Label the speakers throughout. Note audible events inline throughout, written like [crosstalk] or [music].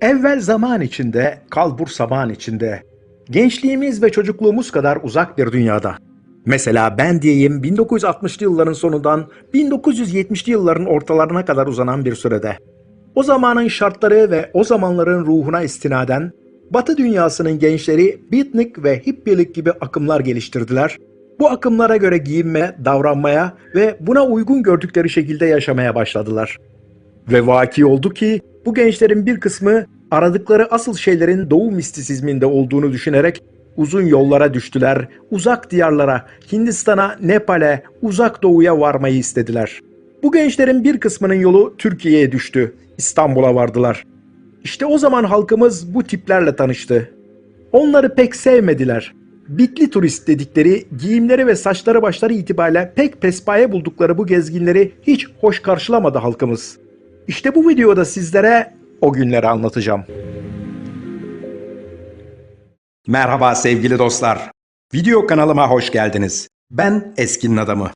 Speaker 1: Evvel zaman içinde, kalbur saman içinde. Gençliğimiz ve çocukluğumuz kadar uzak bir dünyada. Mesela ben diyeyim 1960'lı yılların sonundan 1970'li yılların ortalarına kadar uzanan bir sürede. O zamanın şartları ve o zamanların ruhuna istinaden Batı dünyasının gençleri beatnik ve hippielik gibi akımlar geliştirdiler. Bu akımlara göre giyinme, davranmaya ve buna uygun gördükleri şekilde yaşamaya başladılar. Ve vaki oldu ki bu gençlerin bir kısmı aradıkları asıl şeylerin doğu mistisizminde olduğunu düşünerek uzun yollara düştüler, uzak diyarlara, Hindistan'a, Nepal'e, uzak doğuya varmayı istediler. Bu gençlerin bir kısmının yolu Türkiye'ye düştü, İstanbul'a vardılar. İşte o zaman halkımız bu tiplerle tanıştı. Onları pek sevmediler. Bitli turist dedikleri giyimleri ve saçları başları itibariyle pek pespaye buldukları bu gezginleri hiç hoş karşılamadı halkımız. İşte bu videoda sizlere o günleri anlatacağım. Merhaba sevgili dostlar. Video kanalıma hoş geldiniz. Ben Eskinin Adamı.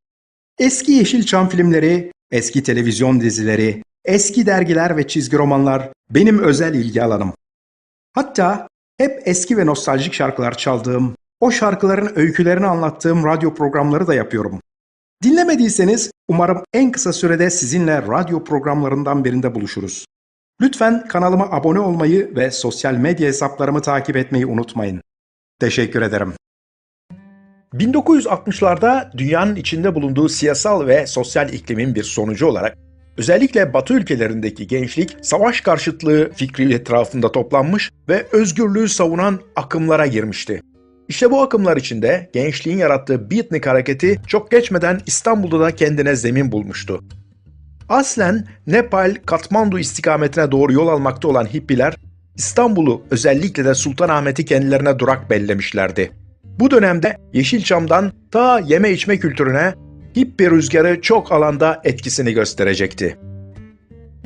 Speaker 1: Eski Yeşilçam filmleri, eski televizyon dizileri, eski dergiler ve çizgi romanlar benim özel ilgi alanım. Hatta hep eski ve nostaljik şarkılar çaldığım, o şarkıların öykülerini anlattığım radyo programları da yapıyorum. Dinlemediyseniz umarım en kısa sürede sizinle radyo programlarından birinde buluşuruz. Lütfen kanalıma abone olmayı ve sosyal medya hesaplarımı takip etmeyi unutmayın. Teşekkür ederim. 1960'larda dünyanın içinde bulunduğu siyasal ve sosyal iklimin bir sonucu olarak özellikle Batı ülkelerindeki gençlik savaş karşıtlığı fikri etrafında toplanmış ve özgürlüğü savunan akımlara girmişti. İşte bu akımlar içinde gençliğin yarattığı beatnik hareketi çok geçmeden İstanbul'da da kendine zemin bulmuştu. Aslen Nepal, Katmandu istikametine doğru yol almakta olan hippiler, İstanbul'u özellikle de Sultanahmet'i kendilerine durak bellemişlerdi. Bu dönemde Yeşilçam'dan ta yeme içme kültürüne hippie rüzgarı çok alanda etkisini gösterecekti.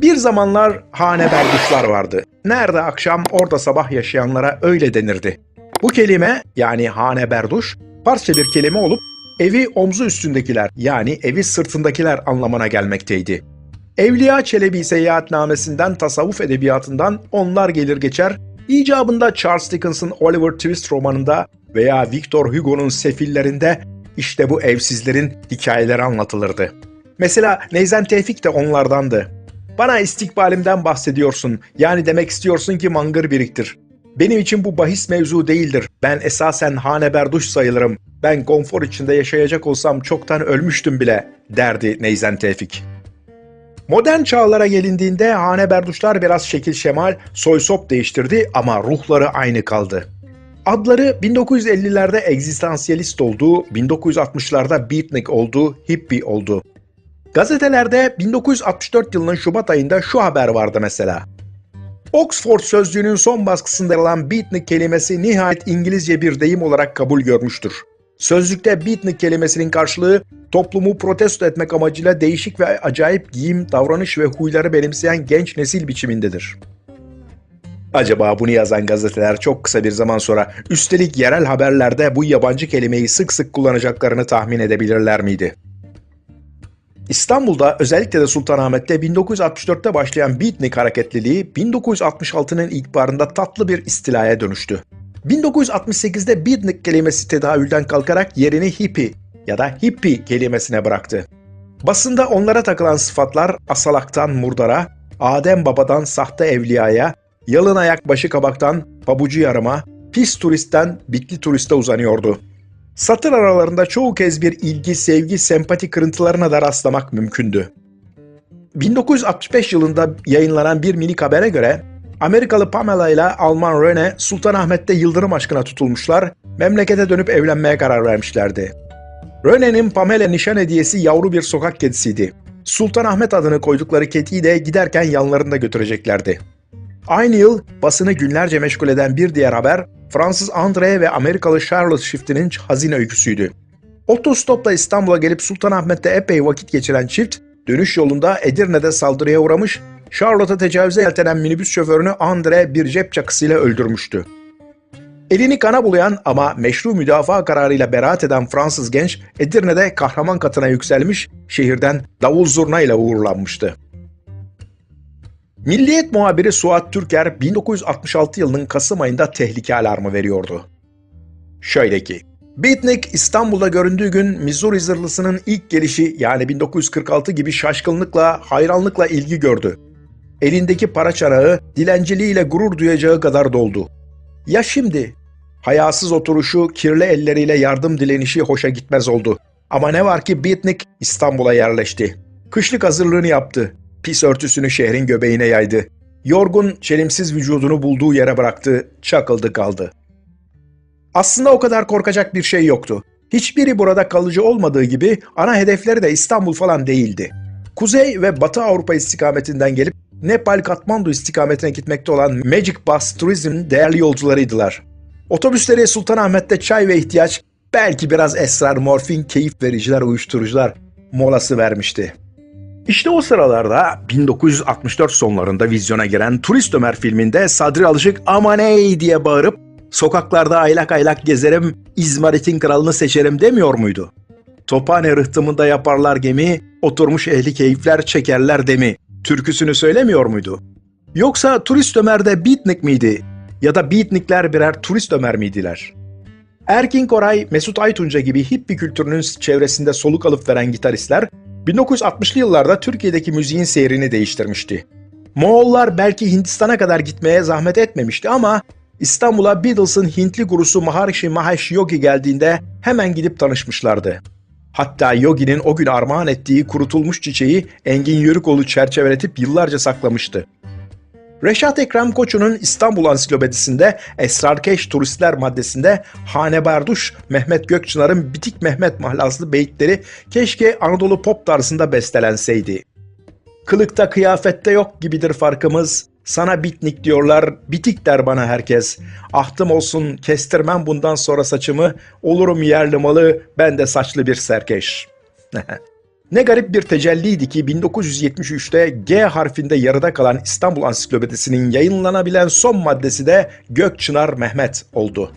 Speaker 1: Bir zamanlar hane berduşlar vardı. Nerede akşam orada sabah yaşayanlara öyle denirdi. Bu kelime yani hane berduş Farsça bir kelime olup evi omzu üstündekiler yani evi sırtındakiler anlamına gelmekteydi. Evliya Çelebi seyahatnamesinden tasavvuf edebiyatından onlar gelir geçer, icabında Charles Dickens'ın Oliver Twist romanında veya Victor Hugo'nun Sefillerinde işte bu evsizlerin hikayeleri anlatılırdı. Mesela Neyzen Tevfik de onlardandı. Bana istikbalimden bahsediyorsun, yani demek istiyorsun ki mangır biriktir. Benim için bu bahis mevzu değildir. Ben esasen hane berduş sayılırım. Ben konfor içinde yaşayacak olsam çoktan ölmüştüm bile, derdi Neyzen Tevfik. Modern çağlara gelindiğinde hane berduşlar biraz şekil şemal, soy sop değiştirdi ama ruhları aynı kaldı. Adları 1950'lerde egzistansiyalist oldu, 1960'larda beatnik oldu, hippie oldu. Gazetelerde 1964 yılının Şubat ayında şu haber vardı mesela. Oxford sözlüğünün son baskısında yer alan beatnik kelimesi nihayet İngilizce bir deyim olarak kabul görmüştür. Sözlükte beatnik kelimesinin karşılığı toplumu protesto etmek amacıyla değişik ve acayip giyim, davranış ve huyları benimseyen genç nesil biçimindedir. Acaba bunu yazan gazeteler çok kısa bir zaman sonra üstelik yerel haberlerde bu yabancı kelimeyi sık sık kullanacaklarını tahmin edebilirler miydi? İstanbul'da özellikle de Sultanahmet'te 1964'te başlayan beatnik hareketliliği 1966'nın ilkbaharında tatlı bir istilaya dönüştü. 1968'de beatnik kelimesi tedavülden kalkarak yerini hippie ya da hippie kelimesine bıraktı. Basında onlara takılan sıfatlar asalaktan murdara, Adem babadan sahte evliyaya, yalın ayak başı kabaktan pabucu yarıma, pis turistten bitli turiste uzanıyordu. Satır aralarında çoğu kez bir ilgi, sevgi, sempati kırıntılarına da rastlamak mümkündü. 1965 yılında yayınlanan bir minik habere göre Amerikalı Pamela ile Alman Rene Sultanahmet'te yıldırım aşkına tutulmuşlar, memlekete dönüp evlenmeye karar vermişlerdi. Rene'nin Pamela nişan hediyesi yavru bir sokak kedisiydi. Sultanahmet adını koydukları kediyi de giderken yanlarında götüreceklerdi. Aynı yıl basını günlerce meşgul eden bir diğer haber Fransız André ve Amerikalı Charlotte çiftinin hazine öyküsüydü. Otostopla İstanbul'a gelip Sultanahmet'te epey vakit geçiren çift, dönüş yolunda Edirne'de saldırıya uğramış, Charlotte'a tecavüze yeltenen minibüs şoförünü André bir cep çakısıyla öldürmüştü. Elini kana bulayan ama meşru müdafaa kararıyla beraat eden Fransız genç Edirne'de kahraman katına yükselmiş, şehirden davul zurna ile uğurlanmıştı. Milliyet muhabiri Suat Türker 1966 yılının Kasım ayında tehlike alarmı veriyordu. Şöyle ki, Beatnik İstanbul'da göründüğü gün Missouri zırhlısının ilk gelişi yani 1946 gibi şaşkınlıkla, hayranlıkla ilgi gördü. Elindeki para çanağı dilenciliğiyle gurur duyacağı kadar doldu. Ya şimdi? Hayasız oturuşu, kirli elleriyle yardım dilenişi hoşa gitmez oldu. Ama ne var ki Beatnik İstanbul'a yerleşti. Kışlık hazırlığını yaptı. Pis örtüsünü şehrin göbeğine yaydı. Yorgun, çelimsiz vücudunu bulduğu yere bıraktı, çakıldı kaldı. Aslında o kadar korkacak bir şey yoktu. Hiçbiri burada kalıcı olmadığı gibi ana hedefleri de İstanbul falan değildi. Kuzey ve Batı Avrupa istikametinden gelip Nepal Katmandu istikametine gitmekte olan Magic Bus Tourism'in değerli yolcularıydılar. Otobüsleri Sultanahmet'te çay ve ihtiyaç, belki biraz esrar, morfin, keyif vericiler, uyuşturucular molası vermişti. İşte o sıralarda 1964 sonlarında vizyona giren Turist Ömer filminde Sadri Alışık aman ey diye bağırıp sokaklarda aylak aylak gezerim, İzmarit'in kralını seçerim demiyor muydu? Tophane rıhtımında yaparlar gemi, oturmuş ehli keyifler çekerler demi. Türküsünü söylemiyor muydu? Yoksa Turist Ömer'de beatnik miydi? Ya da beatnikler birer Turist Ömer miydiler? Erkin Koray, Mesut Aytunca gibi hippie kültürünün çevresinde soluk alıp veren gitaristler 1960'lı yıllarda Türkiye'deki müziğin seyrini değiştirmişti. Moğollar belki Hindistan'a kadar gitmeye zahmet etmemişti ama İstanbul'a Beatles'ın Hintli gurusu Maharishi Mahesh Yogi geldiğinde hemen gidip tanışmışlardı. Hatta Yogi'nin o gün armağan ettiği kurutulmuş çiçeği Engin Yörükoğlu çerçeveletip yıllarca saklamıştı. Reşat Ekrem Koçu'nun İstanbul Ansiklopedisinde Esrarkeş Turistler maddesinde Hane Barduş Mehmet Gökçınar'ın Bitik Mehmet mahlaslı beyitleri keşke Anadolu pop tarzında bestelenseydi. Kılıkta kıyafette yok gibidir farkımız, sana bitnik diyorlar, bitik der bana herkes. Ahtım olsun, kestirmem bundan sonra saçımı, olurum yerli malı, ben de saçlı bir serkeş. [laughs] ne garip bir tecelliydi ki 1973'te G harfinde yarıda kalan İstanbul Ansiklopedisi'nin yayınlanabilen son maddesi de Gökçınar Mehmet oldu.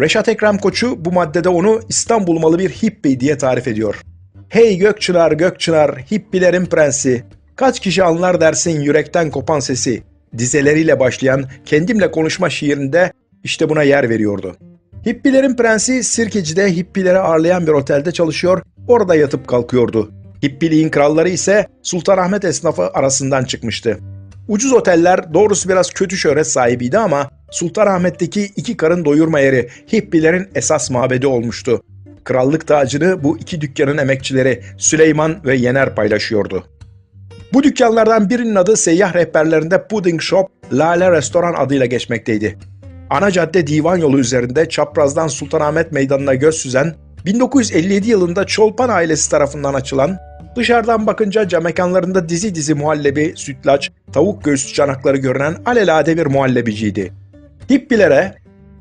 Speaker 1: Reşat Ekrem Koçu bu maddede onu İstanbul malı bir hippi diye tarif ediyor. Hey Gökçınar Gökçınar, hippilerin prensi, Kaç kişi anlar dersin yürekten kopan sesi. Dizeleriyle başlayan kendimle konuşma şiirinde işte buna yer veriyordu. Hippilerin prensi Sirkeci'de hippileri ağırlayan bir otelde çalışıyor, orada yatıp kalkıyordu. Hippiliğin kralları ise Sultanahmet esnafı arasından çıkmıştı. Ucuz oteller doğrusu biraz kötü şöhret sahibiydi ama Sultanahmet'teki iki karın doyurma yeri hippilerin esas mabedi olmuştu. Krallık tacını bu iki dükkanın emekçileri Süleyman ve Yener paylaşıyordu. Bu dükkanlardan birinin adı seyyah rehberlerinde Pudding Shop, Lale Restoran adıyla geçmekteydi. Ana cadde divan yolu üzerinde çaprazdan Sultanahmet Meydanı'na göz süzen, 1957 yılında Çolpan ailesi tarafından açılan, dışarıdan bakınca camekanlarında dizi dizi muhallebi, sütlaç, tavuk göğsü çanakları görünen alelade bir muhallebiciydi. Hippilere,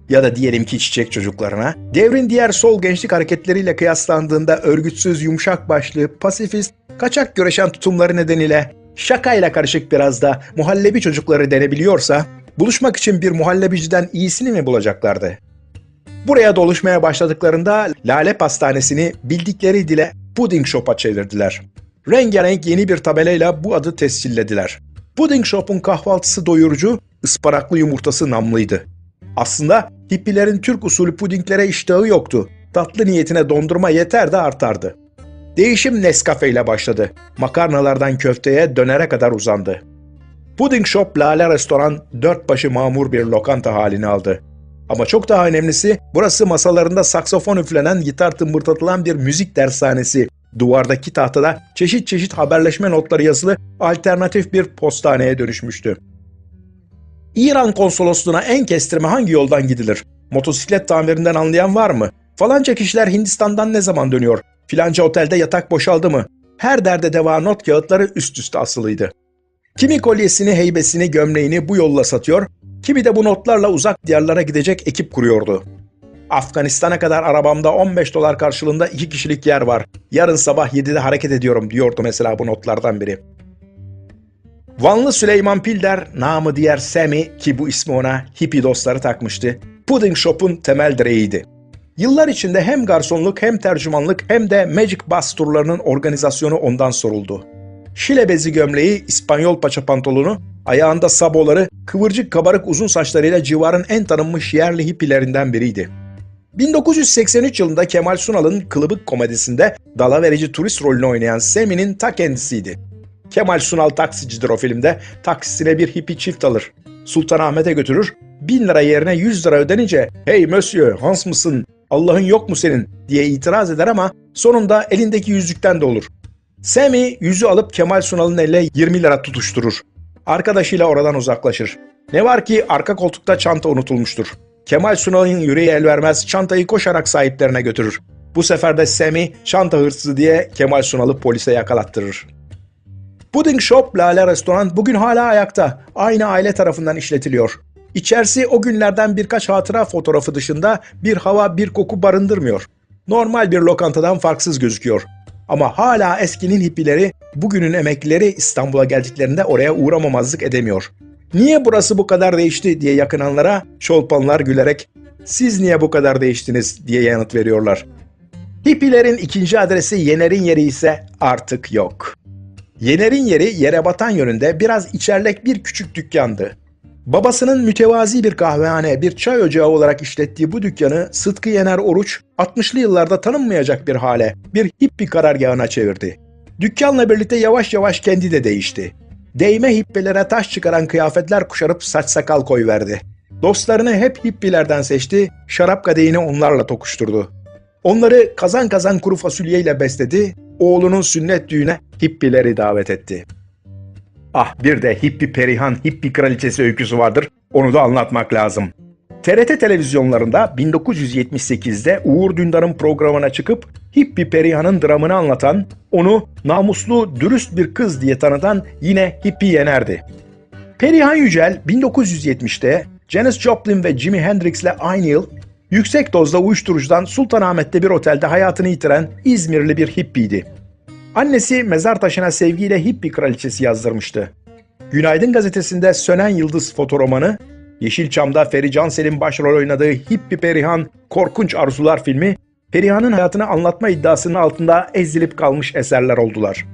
Speaker 1: ya da diyelim ki çiçek çocuklarına, devrin diğer sol gençlik hareketleriyle kıyaslandığında örgütsüz, yumuşak başlı, pasifist, kaçak göreşen tutumları nedeniyle şakayla karışık biraz da muhallebi çocukları denebiliyorsa, buluşmak için bir muhallebiciden iyisini mi bulacaklardı? Buraya doluşmaya başladıklarında Lale Pastanesi'ni bildikleri dile Pudding Shop'a çevirdiler. Rengarenk yeni bir tabelayla bu adı tescillediler. Pudding Shop'un kahvaltısı doyurucu, ıspanaklı yumurtası namlıydı. Aslında hippilerin Türk usulü pudinglere iştahı yoktu. Tatlı niyetine dondurma yeter de artardı. Değişim Nescafe ile başladı. Makarnalardan köfteye dönere kadar uzandı. Pudding Shop Lale Restoran dört başı mamur bir lokanta halini aldı. Ama çok daha önemlisi burası masalarında saksofon üflenen, gitar tımbırtatılan bir müzik dershanesi. Duvardaki tahtada çeşit çeşit haberleşme notları yazılı alternatif bir postaneye dönüşmüştü. İran konsolosluğuna en kestirme hangi yoldan gidilir? Motosiklet tamirinden anlayan var mı? Falanca kişiler Hindistan'dan ne zaman dönüyor? Filanca otelde yatak boşaldı mı? Her derde deva not kağıtları üst üste asılıydı. Kimi kolyesini, heybesini, gömleğini bu yolla satıyor, kimi de bu notlarla uzak diyarlara gidecek ekip kuruyordu. Afganistan'a kadar arabamda 15 dolar karşılığında iki kişilik yer var. Yarın sabah 7'de hareket ediyorum diyordu mesela bu notlardan biri. Vanlı Süleyman Pilder, namı diğer Semi ki bu ismi ona hippie dostları takmıştı, Pudding Shop'un temel direğiydi. Yıllar içinde hem garsonluk hem tercümanlık hem de Magic Bus turlarının organizasyonu ondan soruldu. Şile bezi gömleği, İspanyol paça pantolonu, ayağında saboları, kıvırcık kabarık uzun saçlarıyla civarın en tanınmış yerli hippilerinden biriydi. 1983 yılında Kemal Sunal'ın Kılıbık komedisinde dalaverici turist rolünü oynayan Semi'nin ta kendisiydi. Kemal Sunal taksicidir o filmde. Taksisine bir hippi çift alır. Sultanahmet'e götürür. 1000 lira yerine 100 lira ödenince ''Hey monsieur Hans mısın? Allah'ın yok mu senin?'' diye itiraz eder ama sonunda elindeki yüzükten de olur. Semi yüzü alıp Kemal Sunal'ın eline 20 lira tutuşturur. Arkadaşıyla oradan uzaklaşır. Ne var ki arka koltukta çanta unutulmuştur. Kemal Sunal'ın yüreği el vermez çantayı koşarak sahiplerine götürür. Bu sefer de Semi çanta hırsızı diye Kemal Sunal'ı polise yakalattırır. Pudding Shop Lale Restoran bugün hala ayakta. Aynı aile tarafından işletiliyor. İçerisi o günlerden birkaç hatıra fotoğrafı dışında bir hava bir koku barındırmıyor. Normal bir lokantadan farksız gözüküyor. Ama hala eskinin hippileri bugünün emeklileri İstanbul'a geldiklerinde oraya uğramamazlık edemiyor. Niye burası bu kadar değişti diye yakınanlara şolpanlar gülerek siz niye bu kadar değiştiniz diye yanıt veriyorlar. Hippilerin ikinci adresi Yener'in yeri ise artık yok. Yener'in yeri yere batan yönünde biraz içerlek bir küçük dükkandı. Babasının mütevazi bir kahvehane, bir çay ocağı olarak işlettiği bu dükkanı Sıtkı Yener Oruç 60'lı yıllarda tanınmayacak bir hale, bir hippi karargahına çevirdi. Dükkanla birlikte yavaş yavaş kendi de değişti. Değme hippilere taş çıkaran kıyafetler kuşarıp saç sakal koyverdi. Dostlarını hep hippilerden seçti, şarap kadehini onlarla tokuşturdu. Onları kazan kazan kuru fasulyeyle besledi, oğlunun sünnet düğüne hippileri davet etti. Ah bir de hippi perihan hippi kraliçesi öyküsü vardır, onu da anlatmak lazım. TRT televizyonlarında 1978'de Uğur Dündar'ın programına çıkıp Hippi Perihan'ın dramını anlatan, onu namuslu, dürüst bir kız diye tanıtan yine Hippi Yener'di. Perihan Yücel 1970'te Janis Joplin ve Jimi Hendrix'le aynı yıl yüksek dozda uyuşturucudan Sultanahmet'te bir otelde hayatını yitiren İzmirli bir hippiydi. Annesi mezar taşına sevgiyle hippi kraliçesi yazdırmıştı. Günaydın gazetesinde Sönen Yıldız fotoromanı, Yeşilçam'da Feri Cansel'in başrol oynadığı Hippi Perihan Korkunç Arzular filmi, Perihan'ın hayatını anlatma iddiasının altında ezilip kalmış eserler oldular.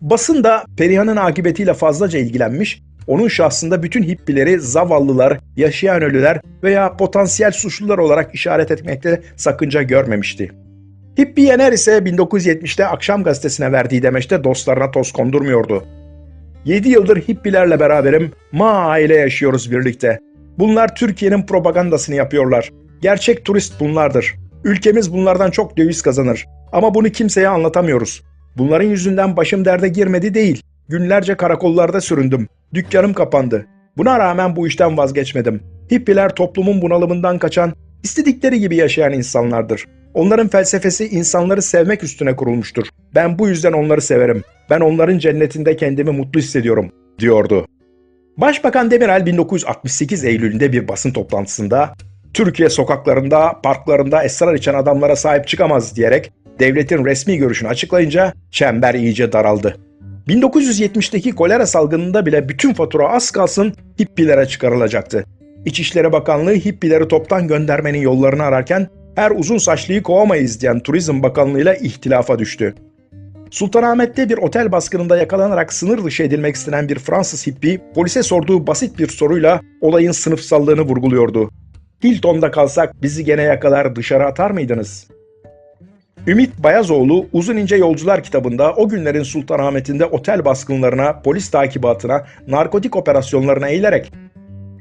Speaker 1: Basın da Perihan'ın akıbetiyle fazlaca ilgilenmiş, onun şahsında bütün hippileri zavallılar, yaşayan ölüler veya potansiyel suçlular olarak işaret etmekte sakınca görmemişti. Hippi Yener ise 1970'te Akşam Gazetesi'ne verdiği demeçte dostlarına toz kondurmuyordu. 7 yıldır hippilerle beraberim, ma aile yaşıyoruz birlikte. Bunlar Türkiye'nin propagandasını yapıyorlar. Gerçek turist bunlardır. Ülkemiz bunlardan çok döviz kazanır. Ama bunu kimseye anlatamıyoruz. Bunların yüzünden başım derde girmedi değil. Günlerce karakollarda süründüm. Dükkanım kapandı. Buna rağmen bu işten vazgeçmedim. Hippiler toplumun bunalımından kaçan, istedikleri gibi yaşayan insanlardır. Onların felsefesi insanları sevmek üstüne kurulmuştur. Ben bu yüzden onları severim. Ben onların cennetinde kendimi mutlu hissediyorum, diyordu. Başbakan Demirel 1968 Eylül'ünde bir basın toplantısında Türkiye sokaklarında, parklarında esrar içen adamlara sahip çıkamaz diyerek devletin resmi görüşünü açıklayınca çember iyice daraldı. 1970'teki kolera salgınında bile bütün fatura az kalsın hippilere çıkarılacaktı. İçişleri Bakanlığı hippileri toptan göndermenin yollarını ararken her uzun saçlıyı kovamayız diyen Turizm Bakanlığı'yla ihtilafa düştü. Sultanahmet'te bir otel baskınında yakalanarak sınır dışı edilmek istenen bir Fransız hippi polise sorduğu basit bir soruyla olayın sınıfsallığını vurguluyordu. Hilton'da kalsak bizi gene yakalar dışarı atar mıydınız? Ümit Bayazoğlu Uzun İnce Yolcular kitabında o günlerin Sultanahmet'inde otel baskınlarına, polis takibatına, narkotik operasyonlarına eğilerek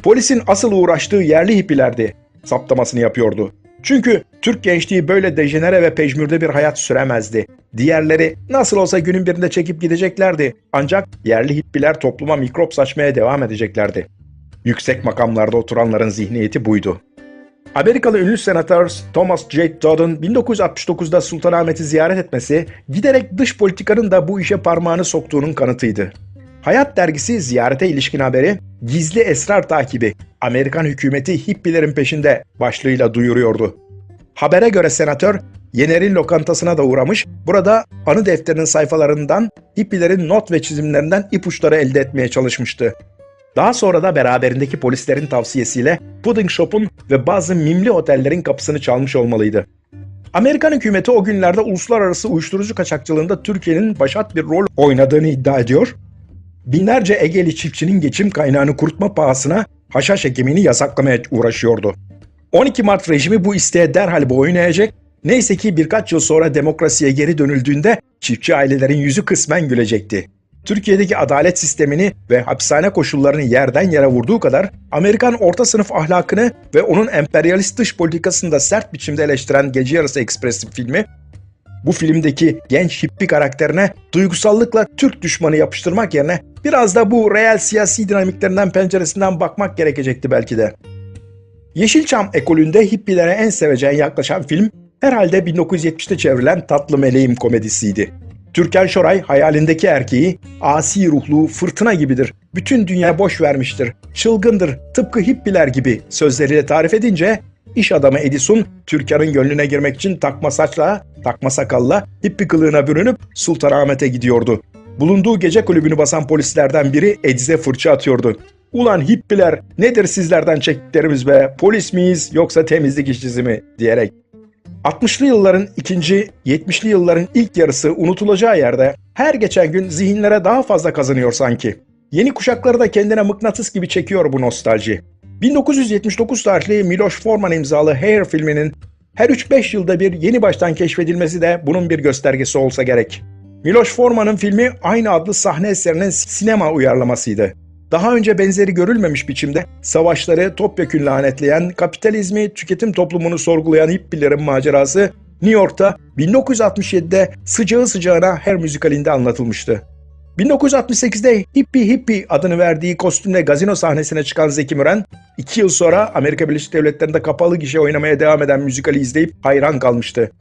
Speaker 1: polisin asıl uğraştığı yerli hippilerdi saptamasını yapıyordu. Çünkü Türk gençliği böyle dejenere ve pejmürde bir hayat süremezdi. Diğerleri nasıl olsa günün birinde çekip gideceklerdi. Ancak yerli hippiler topluma mikrop saçmaya devam edeceklerdi. Yüksek makamlarda oturanların zihniyeti buydu. Amerikalı ünlü senatör Thomas J. Dodd'un 1969'da Sultanahmet'i ziyaret etmesi, giderek dış politikanın da bu işe parmağını soktuğunun kanıtıydı. Hayat dergisi ziyarete ilişkin haberi gizli esrar takibi Amerikan hükümeti hippilerin peşinde başlığıyla duyuruyordu. Habere göre senatör Yener'in lokantasına da uğramış, burada anı defterinin sayfalarından hippilerin not ve çizimlerinden ipuçları elde etmeye çalışmıştı. Daha sonra da beraberindeki polislerin tavsiyesiyle Pudding Shop'un ve bazı mimli otellerin kapısını çalmış olmalıydı. Amerikan hükümeti o günlerde uluslararası uyuşturucu kaçakçılığında Türkiye'nin başat bir rol oynadığını iddia ediyor. Binlerce Egeli çiftçinin geçim kaynağını kurutma pahasına haşhaş ekimini yasaklamaya uğraşıyordu. 12 Mart rejimi bu isteğe derhal boyun eğecek. Neyse ki birkaç yıl sonra demokrasiye geri dönüldüğünde çiftçi ailelerin yüzü kısmen gülecekti. Türkiye'deki adalet sistemini ve hapishane koşullarını yerden yere vurduğu kadar Amerikan orta sınıf ahlakını ve onun emperyalist dış politikasını da sert biçimde eleştiren Gece Yarısı Ekspresi filmi bu filmdeki genç hippi karakterine duygusallıkla Türk düşmanı yapıştırmak yerine biraz da bu reel siyasi dinamiklerinden penceresinden bakmak gerekecekti belki de. Yeşilçam ekolünde hippilere en seveceğin yaklaşan film herhalde 1970'te çevrilen Tatlı Meleğim komedisiydi. Türkan Şoray hayalindeki erkeği asi ruhlu fırtına gibidir. Bütün dünya boş vermiştir. Çılgındır. Tıpkı hippiler gibi sözleriyle tarif edince iş adamı Edison Türkan'ın gönlüne girmek için takma saçla, takma sakalla hippi kılığına bürünüp Sultanahmet'e gidiyordu. Bulunduğu gece kulübünü basan polislerden biri Ediz'e fırça atıyordu. Ulan hippiler nedir sizlerden çektiklerimiz be? Polis miyiz yoksa temizlik işçisi mi? diyerek. 60'lı yılların ikinci, 70'li yılların ilk yarısı unutulacağı yerde her geçen gün zihinlere daha fazla kazanıyor sanki. Yeni kuşakları da kendine mıknatıs gibi çekiyor bu nostalji. 1979 tarihli Miloš Forman imzalı Hair filminin her 3-5 yılda bir yeni baştan keşfedilmesi de bunun bir göstergesi olsa gerek. Miloš Forman'ın filmi aynı adlı sahne eserinin sinema uyarlamasıydı. Daha önce benzeri görülmemiş biçimde savaşları topyekün lanetleyen, kapitalizmi, tüketim toplumunu sorgulayan hippilerin macerası New York'ta 1967'de sıcağı sıcağına her müzikalinde anlatılmıştı. 1968'de Hippie Hippie adını verdiği kostümle gazino sahnesine çıkan Zeki Müren, iki yıl sonra Amerika Birleşik Devletleri'nde kapalı gişe oynamaya devam eden müzikali izleyip hayran kalmıştı.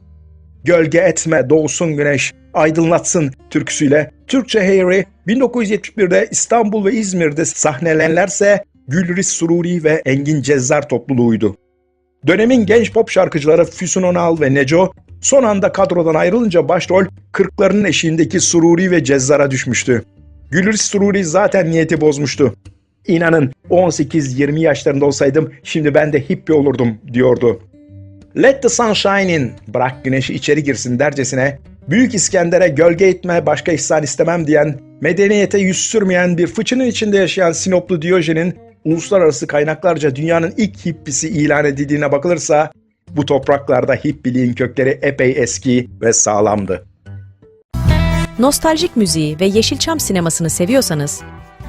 Speaker 1: Gölge etme doğsun güneş, aydınlatsın türküsüyle Türkçe Heyri 1971'de İstanbul ve İzmir'de sahnelenlerse Gülriz Sururi ve Engin Cezzar topluluğuydu. Dönemin genç pop şarkıcıları Füsun Onal ve Neco son anda kadrodan ayrılınca başrol kırklarının eşiğindeki Sururi ve Cezzar'a düşmüştü. Gülriz Sururi zaten niyeti bozmuştu. İnanın 18-20 yaşlarında olsaydım şimdi ben de hippie olurdum diyordu. Let the sun shine in, bırak güneşi içeri girsin dercesine, Büyük İskender'e gölge etme başka ihsan istemem diyen, medeniyete yüz sürmeyen bir fıçının içinde yaşayan Sinoplu Diyojen'in uluslararası kaynaklarca dünyanın ilk hippisi ilan edildiğine bakılırsa, bu topraklarda hippiliğin kökleri epey eski ve sağlamdı.
Speaker 2: Nostaljik müziği ve Yeşilçam sinemasını seviyorsanız,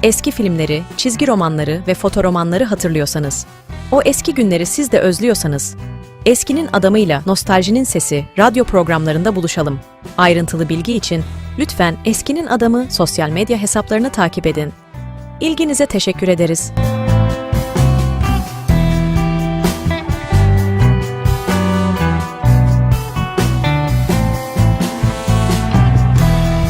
Speaker 2: eski filmleri, çizgi romanları ve fotoromanları hatırlıyorsanız, o eski günleri siz de özlüyorsanız, Eskinin adamıyla Nostaljinin Sesi radyo programlarında buluşalım. Ayrıntılı bilgi için lütfen Eskinin Adamı sosyal medya hesaplarını takip edin. İlginize teşekkür ederiz.